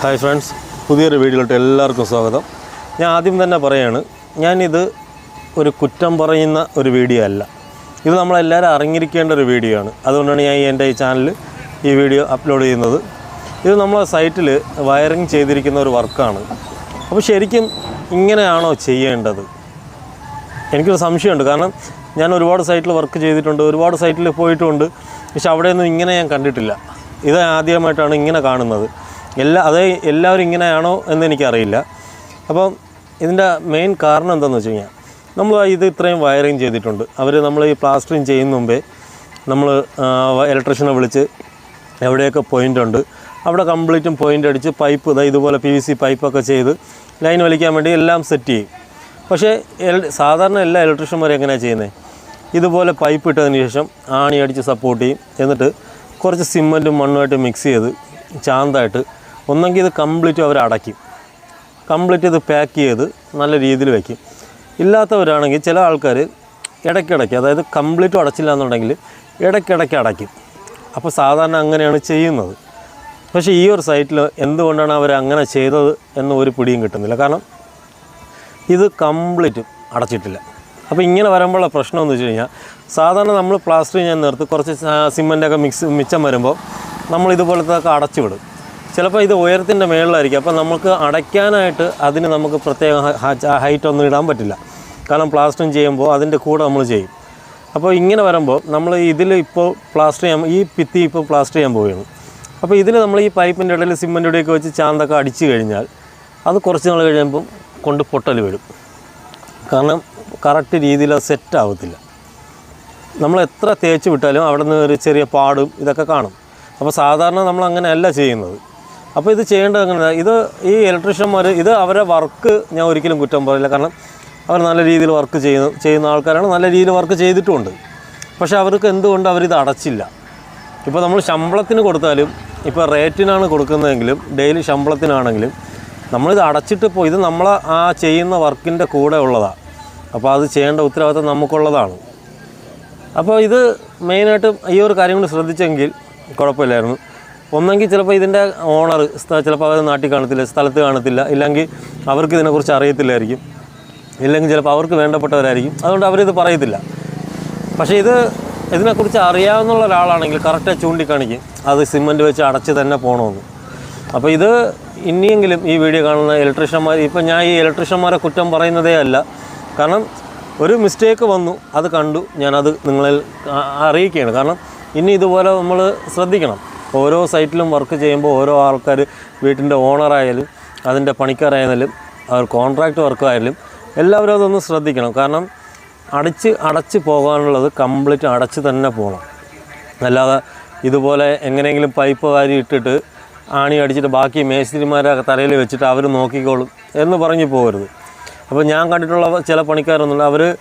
Hi friends പുതിയൊരു വീഡിയോയിലോട്ട് എല്ലാവർക്കും സ്വാഗതം. ഞാൻ ആദ്യം തന്നെ പറയാണ് ഞാനിത് ഒരു കുറ്റം പറയുന്ന ഒരു വീഡിയോ അല്ല. ഇത് നമ്മളെല്ലാവരും അറിഞ്ഞിരിക്കേണ്ട ഒരു വീഡിയോ ആണ്. അതുകൊണ്ടാണ് ഞാൻ എന്റെ ഈ ചാനലിൽ ഈ വീഡിയോ അപ്ലോഡ് ചെയ്യുന്നത്. ഇത് നമ്മളെ സൈറ്റിൽ വയറിങ് ചെയ്തിരിക്കുന്ന ഒരു വർക്കാണ്. അപ്പോൾ ശരിക്കും ഇങ്ങനെയാണോ ചെയ്യേണ്ടത്? എനിക്കൊരു സംശയമുണ്ട്. കാരണം ഞാൻ ഒരുപാട് സൈറ്റിൽ വർക്ക് ചെയ്തിട്ടുണ്ട് ഒരുപാട് സൈറ്റിൽ പോയിട്ടുമുണ്ട് പക്ഷെ അവിടെയൊന്നും ഇങ്ങനെ ഞാൻ കണ്ടിട്ടില്ല. ഇത് ആദ്യമായിട്ടാണ് ഇങ്ങനെ കാണുന്നത്. എല്ലാ അത് എല്ലാവരും ഇങ്ങനെയാണോ എന്ന് എനിക്കറിയില്ല. അപ്പം ഇതിന്റെ മെയിൻ കാരണം എന്താണെന്ന് വെച്ച് കഴിഞ്ഞാൽ നമ്മൾ ഇത് ഇത്രയും വയറിങ് ചെയ്തിട്ടുണ്ട്. അവർ നമ്മൾ ഈ പ്ലാസ്റ്ററിങ് ചെയ്യുന്ന മുമ്പേ നമ്മൾ ഇലക്ട്രീഷ്യനെ വിളിച്ച് എവിടെയൊക്കെ പോയിന്റ് ഉണ്ട് അവിടെ കംപ്ലീറ്റും പോയിന്റ് അടിച്ച് പൈപ്പ് ഇതാ ഇതുപോലെ പി വി സി പൈപ്പൊക്കെ ചെയ്ത് ലൈൻ വലിക്കാൻ വേണ്ടി എല്ലാം സെറ്റ് ചെയ്യും. പക്ഷേ സാധാരണ എല്ലാ ഇലക്ട്രീഷ്യന്മാരും എങ്ങനെയാണ് ചെയ്യുന്നത് ഇതുപോലെ പൈപ്പ് ഇട്ടതിന് ശേഷം ആണി അടിച്ച് സപ്പോർട്ട് ചെയ്യും. എന്നിട്ട് കുറച്ച് സിമ്മന്റും മണ്ണുമായിട്ട് മിക്സ് ചെയ്ത് ചാന്തായിട്ട് ഒന്നെങ്കിൽ ഇത് കംപ്ലീറ്റ് അവർ അടയ്ക്കും. കംപ്ലീറ്റ് ഇത് പാക്ക് ചെയ്ത് നല്ല രീതിയിൽ വയ്ക്കും ഇല്ലാത്തവരാണെങ്കിൽ ചില ആൾക്കാർ ഇടയ്ക്കിടയ്ക്ക് അതായത് കംപ്ലീറ്റ് അടച്ചില്ല എന്നുണ്ടെങ്കിൽ ഇടയ്ക്കിടയ്ക്ക് അടയ്ക്കും. അപ്പോൾ സാധാരണ അങ്ങനെയാണ് ചെയ്യുന്നത്. പക്ഷേ ഈ ഒരു സൈറ്റിൽ എന്തുകൊണ്ടാണ് അവർ അങ്ങനെ ചെയ്തത് എന്ന് ഒരു പിടിയും കിട്ടുന്നില്ല. കാരണം ഇത് കംപ്ലീറ്റ് അടച്ചിട്ടില്ല. അപ്പോൾ ഇങ്ങനെ വരുമ്പോഴുള്ള പ്രശ്നം എന്ന് വെച്ച് കഴിഞ്ഞാൽ സാധാരണ നമ്മൾ പ്ലാസ്റ്റർ ഞാൻ നേരത്ത് കുറച്ച് സിമന്റൊക്കെ മിക്സ് മിച്ചം വരുമ്പോൾ നമ്മൾ ഇതുപോലത്തെ ഒക്കെ അടച്ചു വിടും ചിലപ്പോൾ ഇത് ഉയരത്തിന്റെ മേളിലായിരിക്കും. അപ്പോൾ നമുക്ക് അടയ്ക്കാനായിട്ട് അതിന് നമുക്ക് പ്രത്യേക ഹൈറ്റ് ഒന്നും ഇടാൻ പറ്റില്ല. കാരണം പ്ലാസ്റ്ററിങ് ചെയ്യുമ്പോൾ അതിന്റെ കൂടെ നമ്മൾ ചെയ്യും. അപ്പോൾ ഇങ്ങനെ വരുമ്പോൾ നമ്മൾ ഇതിൽ ഇപ്പോൾ പ്ലാസ്റ്റർ ചെയ്യാൻ ഈ ഭിത്തി ഇപ്പോൾ പ്ലാസ്റ്റർ ചെയ്യാൻ പോവുകയാണ്. അപ്പോൾ ഇതിൽ നമ്മൾ ഈ പൈപ്പിന്റെ ഇടയിൽ സിമ്മന്റെ ഇടയൊക്കെ വെച്ച് ചാന്തൊക്കെ അടിച്ചു കഴിഞ്ഞാൽ അത് കുറച്ച് നാൾ കഴിയുമ്പം കൊണ്ട് പൊട്ടൽ വരും. കാരണം കറക്റ്റ് രീതിയിൽ അത് സെറ്റ് ആവത്തില്ല. നമ്മൾ എത്ര തേച്ച് വിട്ടാലും അവിടെ നിന്ന് ഒരു ചെറിയ പാടും ഇതൊക്കെ കാണും. അപ്പോൾ സാധാരണ നമ്മൾ അങ്ങനെയല്ല ചെയ്യുന്നത്. അപ്പോൾ ഇത് ചെയ്യേണ്ടത് അങ്ങനെ ഇത് ഈ ഇലക്ട്രീഷ്യന്മാർ ഇത് അവരെ വർക്ക് ഞാൻ ഒരിക്കലും കുറ്റം പറയില്ല. കാരണം അവർ നല്ല രീതിയിൽ വർക്ക് ചെയ്യുന്നു ചെയ്യുന്ന ആൾക്കാരാണ്. നല്ല രീതിയിൽ വർക്ക് ചെയ്തിട്ടുമുണ്ട്. പക്ഷേ അവർക്ക് എന്തുകൊണ്ട് അവരിത് അടച്ചില്ല? ഇപ്പോൾ നമ്മൾ ശമ്പളത്തിന് കൊടുത്താലും ഇപ്പോൾ റേറ്റിനാണ് കൊടുക്കുന്നതെങ്കിലും ഡെയിലി ശമ്പളത്തിനാണെങ്കിലും നമ്മളിത് അടച്ചിട്ട് പോയി. ഇത് നമ്മൾ ആ ചെയ്യുന്ന വർക്കിന്റെ കൂടെ ഉള്ളതാണ് അപ്പോൾ അത് ചെയ്യേണ്ട ഉത്തരവാദിത്തം നമുക്കുള്ളതാണ്. അപ്പോൾ ഇത് മെയിനായിട്ട് ഈ ഒരു കാര്യം കൊണ്ട് ശ്രദ്ധിച്ചെങ്കിൽ കുഴപ്പമില്ലായിരുന്നു. ഒന്നെങ്കിൽ ചിലപ്പോൾ ഇതിന്റെ ഓണർ ചിലപ്പോൾ അവർ നാട്ടിൽ കാണത്തില്ല സ്ഥലത്ത് കാണത്തില്ല. ഇല്ലെങ്കിൽ അവർക്ക് ഇതിനെക്കുറിച്ച് അറിയത്തില്ലായിരിക്കും. ഇല്ലെങ്കിൽ ചിലപ്പോൾ അവർക്ക് വേണ്ടപ്പെട്ടവരായിരിക്കും. അതുകൊണ്ട് അവരിത് പറയത്തില്ല. പക്ഷേ ഇത് ഇതിനെക്കുറിച്ച് അറിയാവുന്ന ഒരാളാണെങ്കിൽ കറക്റ്റായി ചൂണ്ടിക്കാണിക്കും. അത് സിമന്റ് വെച്ച് അടച്ച് തന്നെ പോകണമെന്ന് അപ്പോൾ ഇത് ഇനിയെങ്കിലും ഈ വീഡിയോ കാണുന്ന ഇലക്ട്രീഷ്യന്മാർ ഇപ്പം ഞാൻ ഈ ഇലക്ട്രീഷ്യന്മാരെ കുറ്റം പറയുന്നതേ അല്ല. കാരണം ഒരു മിസ്റ്റേക്ക് വന്നു അത് കണ്ടു. ഞാനത് നിങ്ങളിൽ അറിയിക്കുകയാണ്. കാരണം ഇനി ഇതുപോലെ നമ്മൾ ശ്രദ്ധിക്കണം. ഓരോ സൈറ്റിലും വർക്ക് ചെയ്യുമ്പോൾ ഓരോ ആൾക്കാർ വീട്ടിന്റെ ഓണറായാലും അതിന്റെ പണിക്കാരായാലും അവർ കോൺട്രാക്ട് വർക്കായാലും എല്ലാവരും അതൊന്ന് ശ്രദ്ധിക്കണം. കാരണം അടച്ച് അടച്ച് പോകാനുള്ളത് കംപ്ലീറ്റ് അടച്ച് തന്നെ പോകണം. അല്ലാതെ ഇതുപോലെ എങ്ങനെയെങ്കിലും പൈപ്പ് വാരി ഇട്ടിട്ട് ആണി അടിച്ചിട്ട് ബാക്കി മേസ്തിരിമാരെ തലയിൽ വെച്ചിട്ട് അവർ നോക്കിക്കോളും എന്ന് പറഞ്ഞു പോകരുത്. അപ്പോൾ ഞാൻ കണ്ടിട്ടുള്ള ചില പണിക്കാരൊന്നുമില്ല അവർ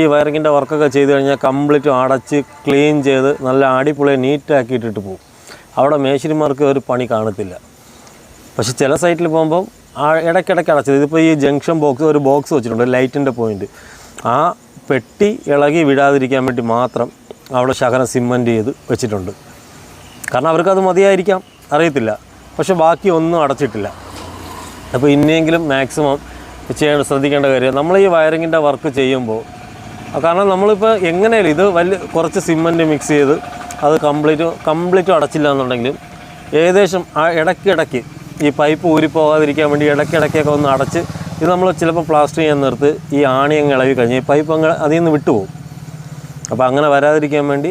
ഈ വയറിങ്ങിന്റെ വർക്കൊക്കെ ചെയ്ത് കഴിഞ്ഞാൽ കംപ്ലീറ്റ് അടച്ച് ക്ലീൻ ചെയ്ത് നല്ല അടിപൊളി നീറ്റാക്കിയിട്ടിട്ട് പോകും അവിടെ മേശിരിമാർക്ക് ഒരു പണി കാണത്തില്ല. പക്ഷെ ചില സൈറ്റിൽ പോകുമ്പം ആ ഇടയ്ക്കിടയ്ക്ക് അടച്ചത് ഇതിപ്പോൾ ഈ ജംഗ്ഷൻ ബോക്സ് ഒരു ബോക്സ് വെച്ചിട്ടുണ്ട് ലൈറ്റിന്റെ പോയിന്റ് ആ പെട്ടി ഇളകി വിടാതിരിക്കാൻ വേണ്ടി മാത്രം അവിടെ ശകലം സിമ്മന്റ് ചെയ്ത് വെച്ചിട്ടുണ്ട്. കാരണം അവർക്കത് മതിയായിരിക്കാം അറിയത്തില്ല. പക്ഷെ ബാക്കി ഒന്നും അടച്ചിട്ടില്ല. അപ്പോൾ ഇനിയെങ്കിലും മാക്സിമം ചെയ്യേണ്ട ശ്രദ്ധിക്കേണ്ട കാര്യം നമ്മൾ ഈ വയറിങ്ങിന്റെ വർക്ക് ചെയ്യുമ്പോൾ കാരണം നമ്മളിപ്പോൾ എങ്ങനെയാലും ഇത് വലിയ കുറച്ച് സിമന്റ് മിക്സ് ചെയ്ത് അത് കംപ്ലീറ്റ് കംപ്ലീറ്റ് അടച്ചില്ല എന്നുണ്ടെങ്കിലും ഏകദേശം ആ ഇടയ്ക്കിടയ്ക്ക് ഈ പൈപ്പ് ഊരിപ്പോകാതിരിക്കാൻ വേണ്ടി ഇടയ്ക്കിടയ്ക്കൊക്കെ ഒന്ന് അടച്ച് ഇത് നമ്മൾ ചിലപ്പോൾ പ്ലാസ്റ്റർ ചെയ്യാൻ നിർത്ത് ഈ ആണി അങ്ങ് ഇളകി കഴിഞ്ഞ് ഈ പൈപ്പ് അങ്ങ് അതിൽ നിന്ന് വിട്ടുപോകും. അപ്പോൾ അങ്ങനെ വരാതിരിക്കാൻ വേണ്ടി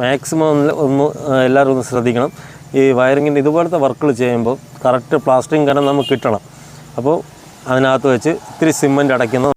മാക്സിമം ഒന്ന് ഒന്ന് എല്ലാവരും ഒന്ന് ശ്രദ്ധിക്കണം. ഈ വയറിങ്ങിന്റെ ഇതുപോലത്തെ വർക്കുകൾ ചെയ്യുമ്പോൾ കറക്റ്റ് പ്ലാസ്റ്ററിങ് കനം നമുക്ക് കിട്ടണം. അപ്പോൾ അതിനകത്ത് വെച്ച് ഇത്തിരി സിമന്റ് അടയ്ക്കുന്ന.